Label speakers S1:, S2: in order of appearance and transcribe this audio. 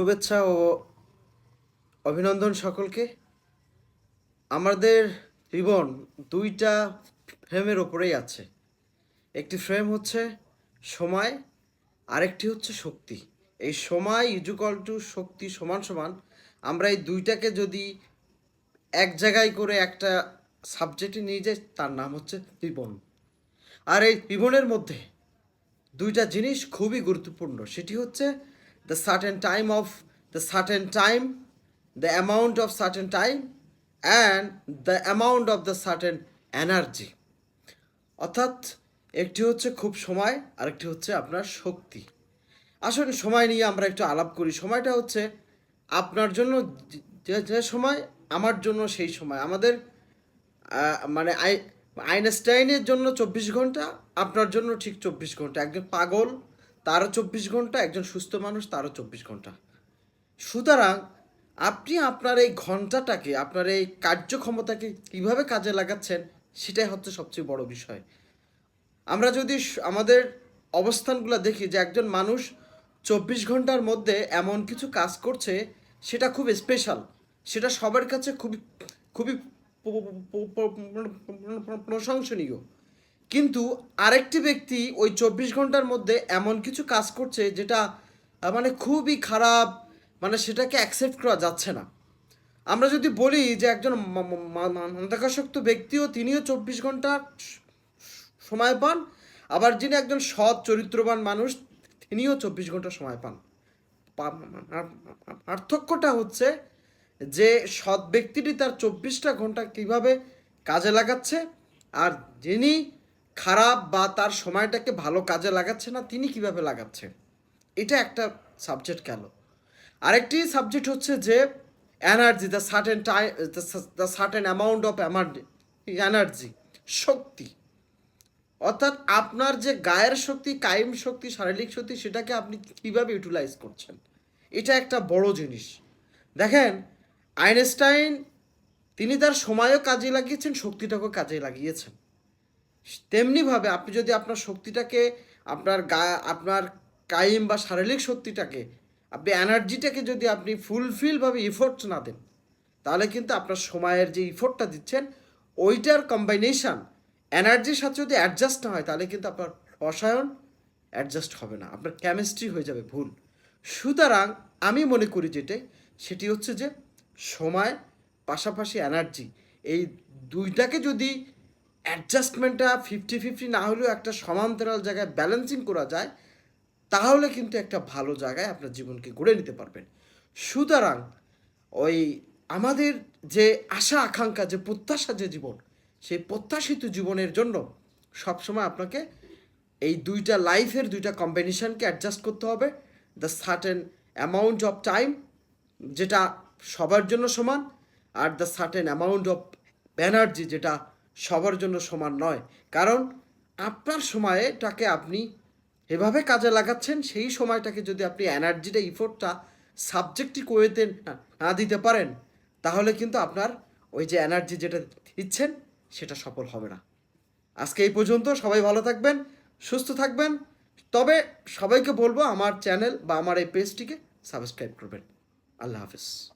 S1: শুভেচ্ছা ও অভিনন্দন সকলকে। আমাদের জীবন দুইটা ফ্রেমের ওপরেই আছে। একটি ফ্রেম হচ্ছে সময়, আরেকটি হচ্ছে শক্তি। এই সময় ইজুকাল টু শক্তি সমান সমান, আমরা এই দুইটাকে যদি এক জায়গায় করে একটা সাবজেক্টে নিয়ে যাই, তার নাম হচ্ছে জীবন আর এই জীবনের মধ্যে দুইটা জিনিস খুবই গুরুত্বপূর্ণ, সেটি হচ্ছে the certain time of the certain time the amount of certain time and the amount of the certain energy অর্থাৎ একটি হচ্ছে খুব সময়, আরেকটি হচ্ছে আপনার শক্তি। আসলে সময় নিয়ে আমরা একটু আলাপ করি। সময়টা হচ্ছে আপনার জন্য যে সময়, আমার জন্য সেই সময়। আমাদের মানে আই, আইনস্টাইনের জন্য চব্বিশ ঘণ্টা, আপনার জন্য ঠিক চব্বিশ ঘণ্টা। একজন পাগল তারও চব্বিশ ঘণ্টা, একজন সুস্থ মানুষ তারও চব্বিশ ঘণ্টা। সুতরাং আপনি আপনার এই ঘন্টাটাকে আপনার এই কার্যক্ষমতাকে কীভাবে কাজে লাগাচ্ছেন, সেটাই হচ্ছে সবচেয়ে বড় বিষয়। আমরা যদি আমাদের অবস্থানগুলো দেখি যে একজন মানুষ চব্বিশ ঘণ্টার মধ্যে এমন কিছু কাজ করছে, সেটা খুব স্পেশাল সেটা সবার কাছে খুবই খুবই প্রশংসনীয়। কিন্তু আরেকটি ব্যক্তি ওই চব্বিশ ঘণ্টার মধ্যে এমন কিছু কাজ করছে যেটা মানে খুবই খারাপ মানে সেটাকে অ্যাকসেপ্ট করা যাচ্ছে না। আমরা যদি বলি যে একজন মাদকাসক্ত ব্যক্তিও তিনিও চব্বিশ ঘণ্টা সময় পান, আবার যিনি একজন সৎ, চরিত্রবান মানুষ, তিনিও চব্বিশ ঘণ্টা সময় পান। পার্থক্যটা হচ্ছে যে সৎ ব্যক্তিটি তার চব্বিশটা ঘণ্টা কীভাবে কাজে লাগাচ্ছে, আর যিনি খারাপ বা তার সময়টাকে ভালো কাজে লাগাচ্ছে না, তিনি কীভাবে লাগাচ্ছে এটা একটা সাবজেক্ট গেল। আরেকটি সাবজেক্ট হচ্ছে যে energy the certain time the certain amount of energy শক্তি। অর্থাৎ আপনার যে গায়ের শক্তি, কায়েম শক্তি, শারীরিক শক্তি, সেটাকে আপনি কীভাবে ইউটিলাইজ করছেন? এটা একটা বড় জিনিস। দেখেন, আইনস্টাইন, তিনি তার সময়ও কাজে লাগিয়েছেন, শক্তিটাকেও কাজে লাগিয়েছেন। তেমনিভাবে আপনি যদি আপনার শক্তিটাকে, আপনার গা, আপনার কাইম বা শারীরিক শক্তিটাকে, আপনি এনার্জিটাকে যদি আপনি ফুলফিলভাবে ইফোর্ট না দেন, তাহলে কিন্তু আপনার সময়ের যে ইফোর্টটা দিচ্ছেন, ওইটার কম্বাইনেশন এনার্জির সাথে যদি অ্যাডজাস্ট না হয়, তাহলে কিন্তু আপনার রসায়ন অ্যাডজাস্ট হবে না, আপনার কেমিস্ট্রি হয়ে যাবে ভুল। সুতরাং আমি মনে করি যেটাই সেটি হচ্ছে যে সময়, পাশাপাশি এনার্জি এই দুইটাকে যদি অ্যাডজাস্টমেন্টটা ফিফটি ফিফটি না হলেও একটা সমান্তরাল জায়গায় ব্যালেন্সিং করা যায়, তাহলে কিন্তু একটা ভালো জায়গায় আপনার জীবনকে গড়ে নিতে পারবেন। সুতরাং ওই আমাদের যে আশা, আকাঙ্ক্ষা, যে প্রত্যাশা, যে জীবন, সেই প্রত্যাশিত জীবনের জন্য সবসময় আপনাকে এই দুইটা লাইফের দুইটা কম্বিনেশনকে অ্যাডজাস্ট করতে হবে। The certain amount of time যেটা সবার জন্য সমান, আর the certain amount of energy যেটা সবার জন্য সমান নয়। কারণ আপনার সময়টাকে আপনি এভাবে কাজে লাগাচ্ছেন, সেই সময়টাকে যদি আপনি এনার্জিটা ইফোর্টটা সাবজেক্টিভ ওয়েতে না- না দিতে পারেন, তাহলে কিন্তু আপনার ওই যে এনার্জি যেটা দিচ্ছেন, সেটা সফল হবে না। আজকে এই পর্যন্ত সবাই ভালো থাকবেন, সুস্থ থাকবেন। তবে সবাইকে বলব, আমার চ্যানেল বা আমার এই পেজটিকে সাবস্ক্রাইব করবেন। আল্লাহ হাফিজ।